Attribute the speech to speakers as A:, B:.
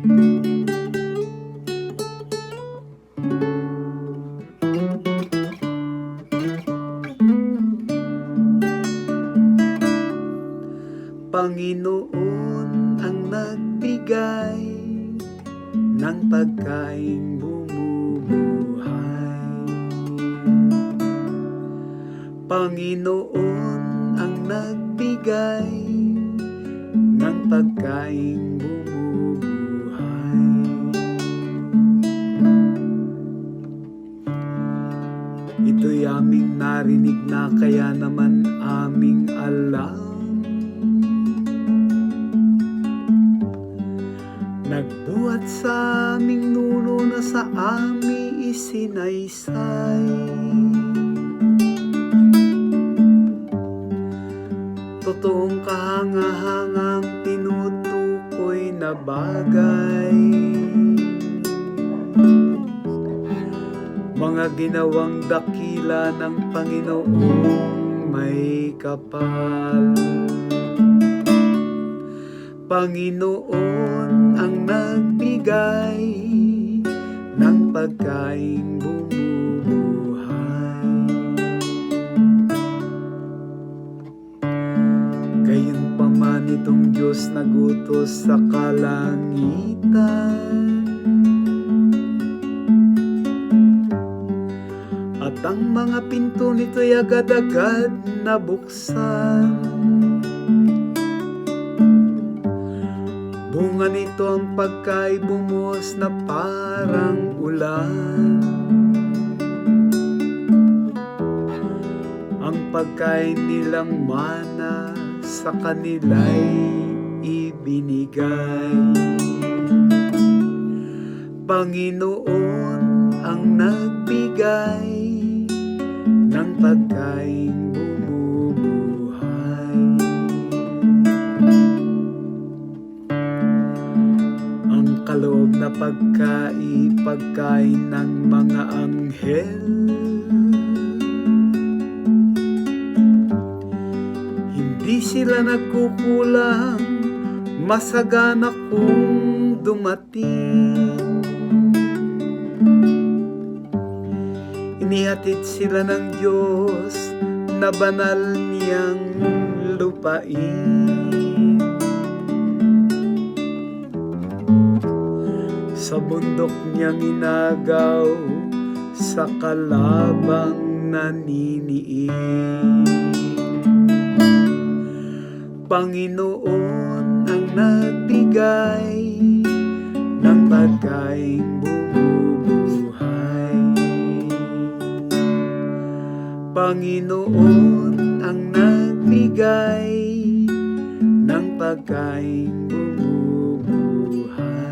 A: Panginoon ang nagbigay ng pagkaing bumubuhay. Panginoon ang nagbigay ng pagkaing bumubuhay. Narinig na kaya naman aming alam. Nagbuhat sa aming nuno na sa ami isinaysay. Totoong kahangahangang tinutukoy na bagay. Mga ginawang dakila ng Panginoong may kapal. Panginoon ang nagbigay ng pagkaing bumubuhay. Gayon pa man itong Diyos nagutos sa kalangitan. Ang mga pinto nito'y agad-agad nabuksan. Bunga nito ang pagkay bumuhos na parang ulan. Ang pagkain nilang mana sa kanila'y ibinigay. Panginoon pagkain bumubuhay. Ang kaloob na pagkai, pagkain ng mga anghel. Hindi sila nagkukulang, masagana kung dumating. Inihatid sila ng Diyos na banal niyang lupain. Sa bundok niyang inagaw sa kalabang naniniin. Panginoon ang nagbigay ng pagkaing bumubuhay. Panginoon ang nagbigay ng pagkain bumubuhay.